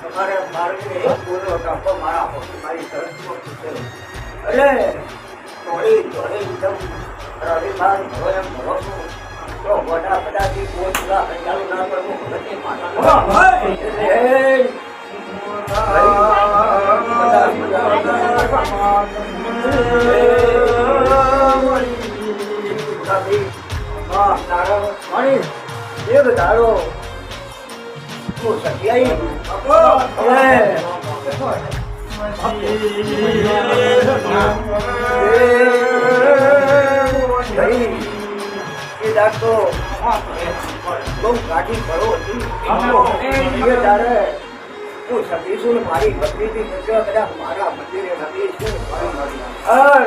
તમારે માર્ગને બોલો કાપો મારા મારી પૂછેલો. એટલે થોડી થોડી એકદમ રવિવાર ભગવાન ભરોસો તો બધા બધાથી પોચલા ચાલુ ના કરવું નથી. એટલે એક દાડો હું સત્યાઈ એ દાખલો બહુ કાઠી ફરો હતી એ તારે હું સતીશું મારી ભક્તિથી સત્ય કદાચ મારા મંદિરે અર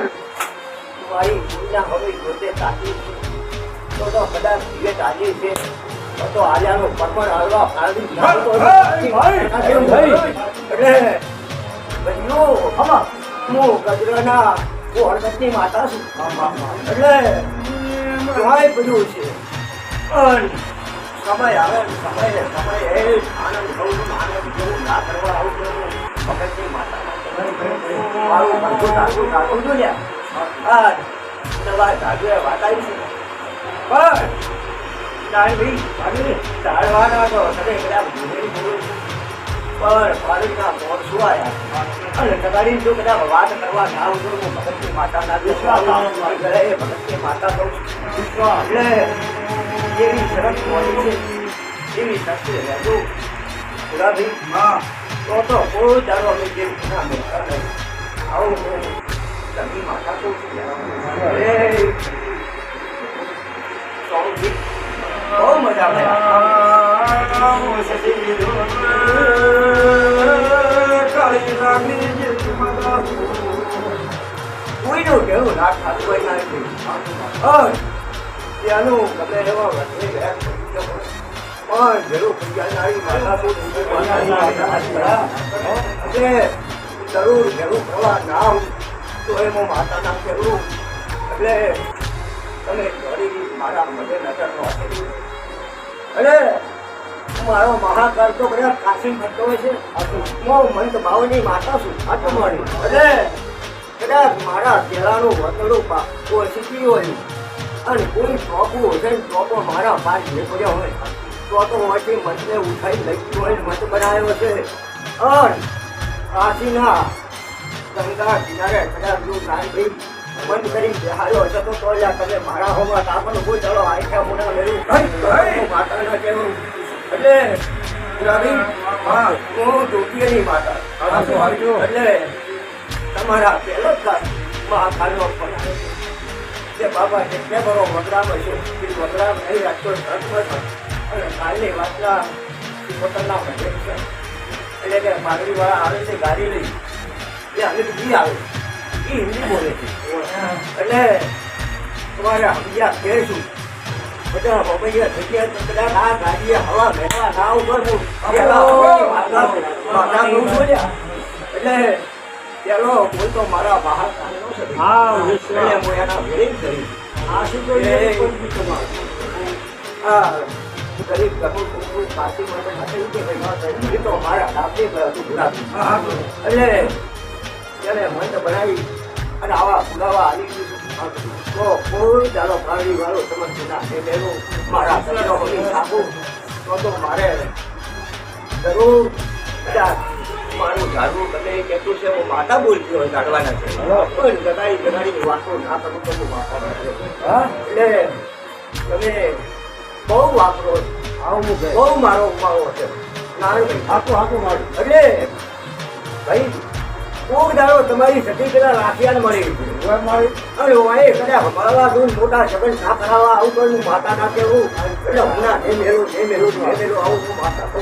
મારી પૂજા હવે જોતે છે તો કદાચ ધીરે તાજી છે. તો આલિયાનું પરમણ એટલે બન્યો હમા હું ગજરાના હું માતા છું. એટલે જોવાય બધું છે. સમય આવે સમય સમય એ આનંદ થવું આનંદ જેવું ના કરવા આવું ભગતની માતા મારું બધું ટાકું છું લ્યા. આ તમારે ટાકુએ વાત આવી છે. તારે ભાઈ ભાભી તાળવાના તો તને કદાચ ભૂલેલી ભૂલ પણ પાણીના મોર શું આયા અને તમારી જો કદાચ વાત કરવા જાવ તો હું ભગતની માતાના વિશ્વાસ ઘરે ભગતની માતા તો એટલે એવી શરત મોડી છે એવી શક્તિ રહેજો ગુલાબી તો તો કોઈ દાડો અમે જે ના મેળતા નહીં આવું હું તમારી માતા તો એ બહુ મજા કોઈનું કેવું ના ખાતું કોઈ ના ત્યાંનું ગમે એવા પણ જરૂર કલ્યાણવાળી માતા જરૂર જરૂર કરવા ના તો એમાં માતાના જરૂર. એટલે તમે મારા મને નજર નો મારો મહાકાળ તો બધા કાશી થતો હોય છે. હું મંત ભાવની માતા છું. આ તમારી અરે કદાચ મારા કેળાનું કોઈ શીખી હોય અને કોઈ ચોપું હશે ને ચોપો મારા પાસ નીકળ્યા હોય, તો તો હોયથી મતને ઉઠાઈ લઈ હોય મત બનાવ્યો છે. અને કાશીના ગંગા કિનારે કદાચ જો ગાંધી બંધ કરી તો તમે મારા હોવા કોઈ ચલો આખ્યા મોટા માતાના એટલે રવિ હા હું જોગીની માતા. એટલે તમારા પહેલો જ જે બાબા એટલે બરો વગડામાં હશે એ વગડામ નહીં રાખતો ધર્મ અને કાલની વાતના પોતાના ભજન છે. એટલે કે માગણી વાળા આવે છે ગાડી લઈ એ હવે બી આવે. એ હિન્દી બોલે છે એટલે તમારે સમજ્યા કહેશું. બધા બબૈયા જગ્યા કદાચ આ ગાડીએ હવા બેઠા ના હું છું. એટલે પેલો બોલ તો મારા બહાર છે. હા, હું એના કરી આ શું. આ ગરીબ ગરીબ કુકુ પાર્ટી માટે નથી કે ભાઈ થાય. તો મારા બાપે એટલે ત્યારે મને બનાવી અને આવા પુરાવા આવી. તો કોઈ દાડો પ્રાણી વાળો સમજ ના એ બેનો મારા આપું તો તો મારે જરૂર કદાચ મારું ઝાડવું તમે કહેતું છે હું માતા બોલતી હોય ઝાડવાના છે. પણ ગદાઈ ગદાડીની વાતો ના કરું તો હું? માતા? એટલે તમે બહુ વાપરો બહુ મારો ઉપાડો છે. કારણ કે આખું આખું મારું. એટલે ભાઈ કોક દાડો તમારી સતી પેલા રાશિયાને મળી ગયું. અને હું એ કદાચ મળવા દઉં મોટા સગન ના કરાવવા આવું હું માતા ના કહેવું. એટલે હું ના જે મેલું જે મેલું જે મેલું આવું હું માતા તો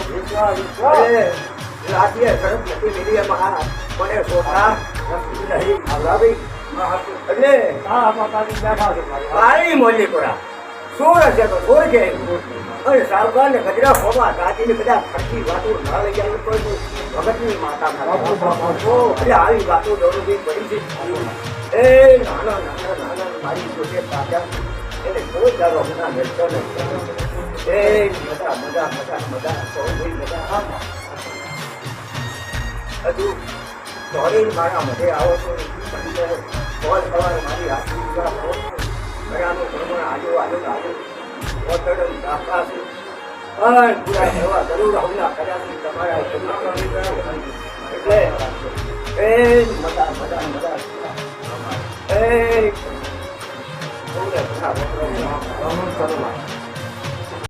રાશિએ સરસ નથી મેલી એમાં મને સોતા નહીં આવડાવી એટલે હા, માતાજી બેઠા છે મારી. મળી પડા સોર હશે તો સોર કે અને સાવકાર ને ગજરા ખોવા ગાતી ને બધા ખર્ચી વાતો ના લઈ જાય કોઈ ભગતની માતા. એટલે આવી વાતો દોડવી પડી છે. એ નાના નાના નાના મારી જોડે તાજા એને કોઈ દારો હમણાં મેળતો નથી એ મજા મજા મજા મજા. સૌ ભાઈ મજા. હજુ સોરી મારા મધે આવો તો બોલ સવારે મારી હાથની દીવા આવો આજો આજો આજુ. ઓતડમ દાખલા છે પણ પૂરા એવા જરૂર હમણાં કર્યા છે તમારા